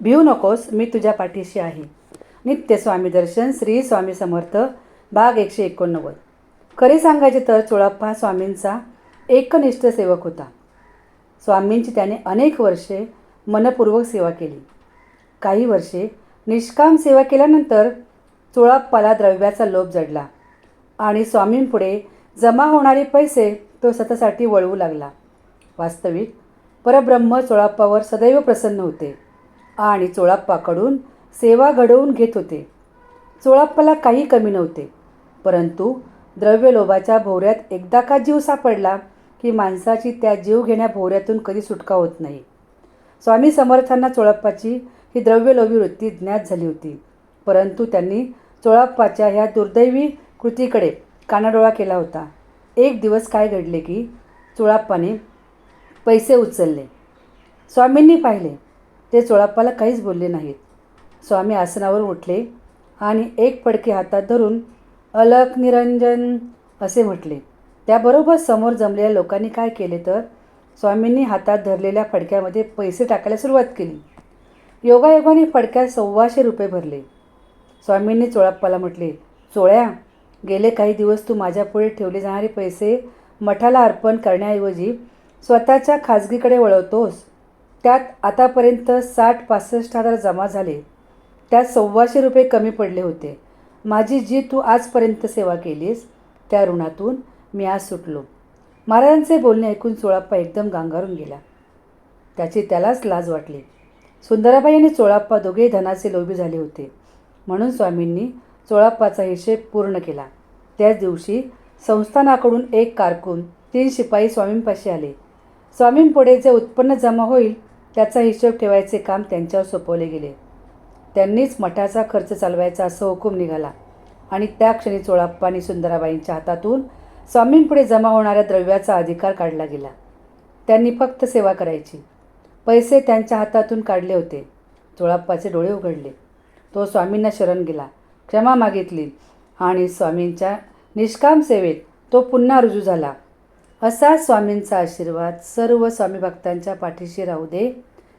भिऊ नकोस मी तुझ्या पाठीशी आहे. नित्य स्वामी दर्शन श्री स्वामी समर्थ भाग एकशे एकोणनव्वद. खरे सांगायचे तर चोळाप्पा स्वामींचा एकनिष्ठ सेवक होता. स्वामींची त्याने अनेक वर्षे मनपूर्वक सेवा केली. काही वर्षे निष्काम सेवा केल्यानंतर चोळाप्पाला द्रव्याचा लोभ जडला आणि स्वामींपुढे जमा होणारे पैसे तो स्वतःसाठी वळवू लागला. वास्तविक परब्रह्म चोळाप्पावर सदैव प्रसन्न होते. आणि चोळाप्पाकडून सेवा घडवून घेत होते. चोळाप्पाला काही कमी नव्हते परंतु द्रव्यलोभाच्या भोवऱ्यात एकदा का जीव सापडला की माणसाची त्या जीव घेण्या भोवऱ्यातून कधी सुटका होत नाही. स्वामी समर्थांना चोळाप्पाची ही द्रव्यलोभी वृत्ती ज्ञात झाली होती परंतु त्यांनी चोळाप्पाच्या ह्या दुर्दैवी कृतीकडे कानाडोळा केला होता. एक दिवस काय घडले की चोळाप्पाने पैसे उचलले. स्वामींनी पाहिले ते चोळाप्पाला काहीच बोलले नाहीत. स्वामी आसनावर उठले आणि एक फडके हातात धरून अलक निरंजन असे म्हटले त्याबरोबर समोर जमलेल्या लोकांनी काय केले तर? स्वामींनी हातात धरलेल्या फडक्यामध्ये पैसे टाकायला सुरुवात केली. योगायोगाने फडक्यात सव्वाशे रुपये भरले. स्वामींनी चोळाप्पाला म्हटले चोळ्या गेले काही दिवस तू माझ्यापुढे ठेवले जाणारे पैसे मठाला अर्पण करण्याऐवजी स्वतःच्या खाजगीकडे वळवतोस. त्यात आतापर्यंत साठ पासष्ट हजार जमा झाले. त्यात सव्वाशे रुपये कमी पडले होते. माझी जी तू आजपर्यंत सेवा केलीस त्या ऋणातून मी आज सुटलो. महाराजांचे बोलणे ऐकून चोळाप्पा एकदम गांगारून गेला. त्याची त्यालाच लाज वाटली. सुंदराबाई आणि चोळाप्पा दोघेही धनाचे लोभी झाले होते. म्हणून स्वामींनी चोळाप्पाचा हिशेब पूर्ण केला. त्याच दिवशी संस्थानाकडून एक कारकून तीन शिपाई स्वामींपाशी आले. स्वामींपुढे जे उत्पन्न जमा होईल त्याचा हिशोब ठेवायचे काम त्यांच्यावर सोपवले गेले. त्यांनीच मठाचा खर्च चालवायचा असा हुकूम निघाला आणि त्या क्षणी चोळाप्पानी आणि सुंदराबाईंच्या हातातून स्वामींपुढे जमा होणाऱ्या द्रव्याचा अधिकार काढला गेला. त्यांनी फक्त सेवा करायची. पैसे त्यांच्या हातातून काढले होते. चोळाप्पाचे डोळे उघडले. तो स्वामींना शरण गेला. क्षमा मागितली आणि स्वामींच्या निष्काम सेवेत तो पुन्हा रुजू झाला. असा स्वामींचा आशीर्वाद सर्व स्वामी भक्तांच्या पाठीशी राहू दे